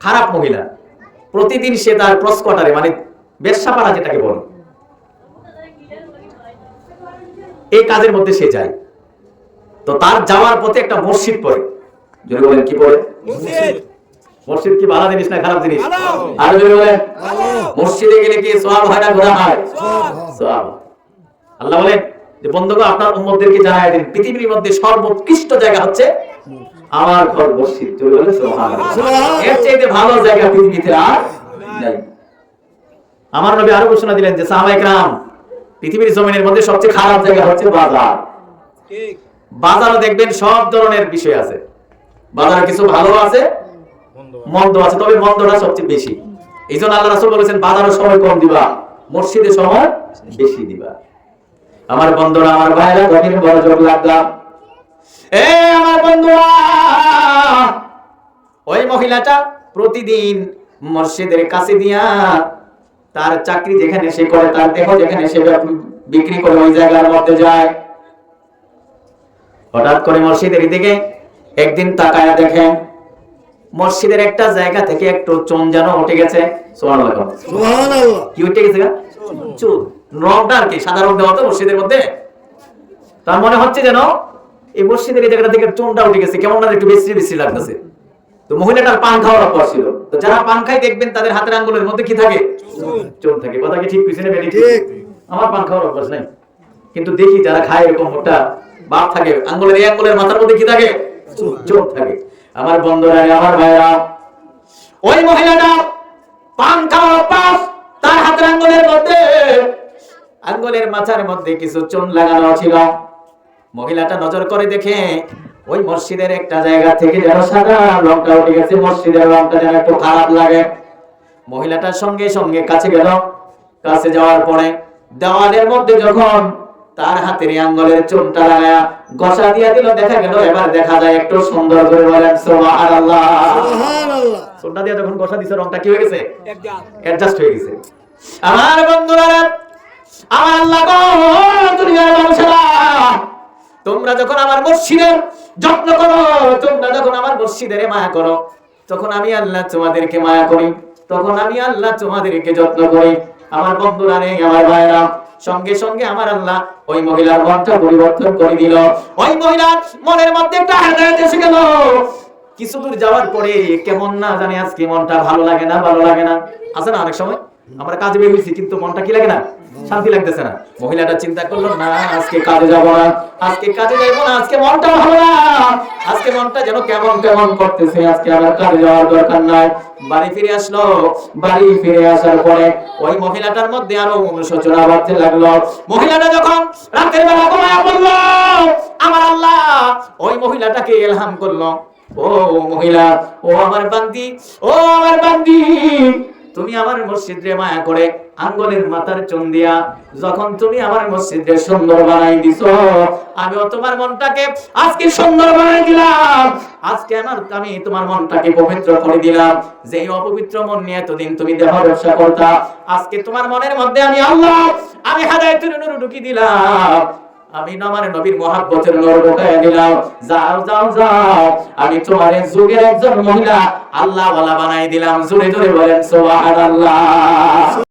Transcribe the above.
খারাপ মহিলা। প্রতিদিন সে তার ক্রসকটারে মানে বেশ্যাপাড়া যেটাকে বলে এই কাজের মধ্যে সে যায়। তো তার যাওয়ার পথে একটা মসজিদ পড়ে। যদি বলেন কি পড়ে? মসজিদ। কি ভালো জিনিস না খারাপ জিনিস? আর যদি বলেন। মসজিদে গেলে কি সওয়াব হয় না গুনাহ হয়? সওয়াব। আল্লাহ বলেন যে বন্ধুগণ আপনার উম্মতদেরকে জানায় দিন পৃথিবীর মধ্যে সর্বোৎকৃষ্ট জায়গা হচ্ছে আমার ঘর মসজিদ চলে গেলে এর চাইতে ভালো জায়গা পৃথিবীতে আর আমার নবী আরও ঘোষণা দিলেন যে সাহাবাই গ্রাম পৃথিবীর জমিনের মধ্যে সবচেয়ে খারাপ জায়গা হচ্ছে বাজার। বাজারও দেখবেন সব ধরনের বিষয় আছে। বাজারে কিছু ভালো আছে মন্দ আছে তবে মন্দটা সবচেয়ে বেশি। এই জন্য আল্লাহ রাসুল বলেছেন বাজারের সময় কম দিবা মসজিদে সময় বেশি দিবা। আমার বন্ধুরা আমার ভাইরা জমিনে বড় যোগ লাগলাম এ আমার বন্ধুরা ওই মহিলাটা প্রতিদিন মসজিদের কাছে দিয়া তার চাকরি যেখানে সে করে তার দেহ যেখানে সে বিক্রি করে ওই জায়গার মধ্যে যায় হঠাৎ করে মসজিদের দিকে একদিন তাকায়া দেখেন মসজিদের একটা জায়গা থেকে একটু চুন যেন উঠে গেছে। কি উঠে গেছে? রংটা আর কি সাদা রং দেওয়া তো মসজিদের মধ্যে। তার মনে হচ্ছে যেন এই মসজিদের এই জায়গাটা থেকে চুনটা উঠে গেছে। কেমন না একটু বেশি বেশি লাগতেছে। তো মহিলাটার পান খাওয়ার অভ্যাস ছিল। তো যারা পান খায় দেখবেন তাদের হাতের আঙ্গুলের মধ্যে কি থাকে? চুন থাকে। কথা কি ঠিক পিছনে বেরিয়ে ঠিক। আমার পান খাওয়ার অভ্যাস নাই। কিন্তু দেখি যারা খায় এরকম মোটা বাপ থাকে আঙ্গুলের এই আঙ্গুলের মাথার মধ্যে কি থাকে? চোখ থাকে। আমার বন্ধুরা আমার ভাইরা ওই মহিলাটা পান খাওয়ার অভ্যাস তার হাতের আঙ্গুলের মধ্যে আঙ্গুলের মাথার মধ্যে কিছু চুন লাগানো ছিল। মহিলাটা নজর করে দেখে ওই মসজিদের একটা জায়গা থেকে যেন সাদা রংটা উঠে গেছে মসজিদের রংটা যেন একটু খারাপ লাগে। মহিলাটার সঙ্গে সঙ্গে কাছে গেল। কাছে যাওয়ার পরে দেওয়ালের মধ্যে যখন তার হাতের আঙ্গুলের চুনটা লাগায়া গসা দিয়া দিল দেখা গেল এবার দেখা যায় একটু সুন্দর করে বলেন সুবহানাল্লাহ। সুবহানাল্লাহ। চুনটা দিয়ে যখন গসা দিছে রংটা কি হয়ে গেছে? অ্যাডজাস্ট হয়ে গেছে। আমার বন্ধুরা আমার আল্লাহ গো দুনিয়ার মানুষেরা তোমরা যখন আমার মসজিদের যত্ন করো, তোমরা যখন আমার মসজিদের মায়া করো, তখন আমি আল্লাহ তোমাদেরকে মায়া করি, তখন আমি আল্লাহ তোমাদেরকে যত্ন করি। আমার বন্ধুরা নেই, আমার ভাইরা সঙ্গে সঙ্গে আমার আল্লাহ ওই মহিলার মনটা পরিবর্তন করে দিল। ওই মহিলার মনের মধ্যে একটা হেদায়েত এসে গেল। কিছু দূর যাওয়ার পরে কেমন না জানি আজকে মনটা ভালো লাগে না, ভালো লাগে না। আছে না অনেক সময়? আমরা কাজে বের হয়েছি, কিন্তু মনটা কি লাগে না? শান্তি লাগতেছে না। মহিলাটা চিন্তা করল, না, আজকে কাজে যাব না। আজকে কাজে যাব না, আজকে মনটা ভালো না। আজকে মনটা যেন কেমন কেমন করতেছে, আজকে আমার কাজে যাওয়ার দরকার নাই। বাড়ি ফিরে আসলো। বাড়ি ফিরে আসার পরে ওই মহিলাটার মধ্যে আরও অনুশোচনা বাড়তে লাগল। মহিলাটা যখন রাতের বেলা ঘুমায় পড়ল আমার আল্লাহ! ওই মহিলাটাকে এলহাম করল। ও মহিলা, ও আমার বান্দি, ও আমার বান্দি, তুমি আমার মসজিদে মায়া করে আঙ্গলের মাথার চুন দিয়া, যখন তুমি আমার মসজিদে সুন্দর বানাই দিছো আমিও তোমার মনটাকে আজকে সুন্দর বানাই দিলাম। আজকে আমার, আমি তোমার মনটাকে পবিত্র করে দিলাম। যে অপবিত্র মন নিয়ে এতদিন তুমি দেহ ব্যবসা করতা, আজকে তোমার মনের মধ্যে আমি আল্লাহ, আমি হাদায়াতুর নূর ঢুকি দিলাম। আমি আমার নবীর মহাব্বতের নূর ঢুকাইয়া দিলাম। যাও যাও যাও, আমি তোমার যুগের একজন মহিলা আল্লাহ বানাই দিলাম। জোরে জোরে বলেন, সুবহানাল্লাহ।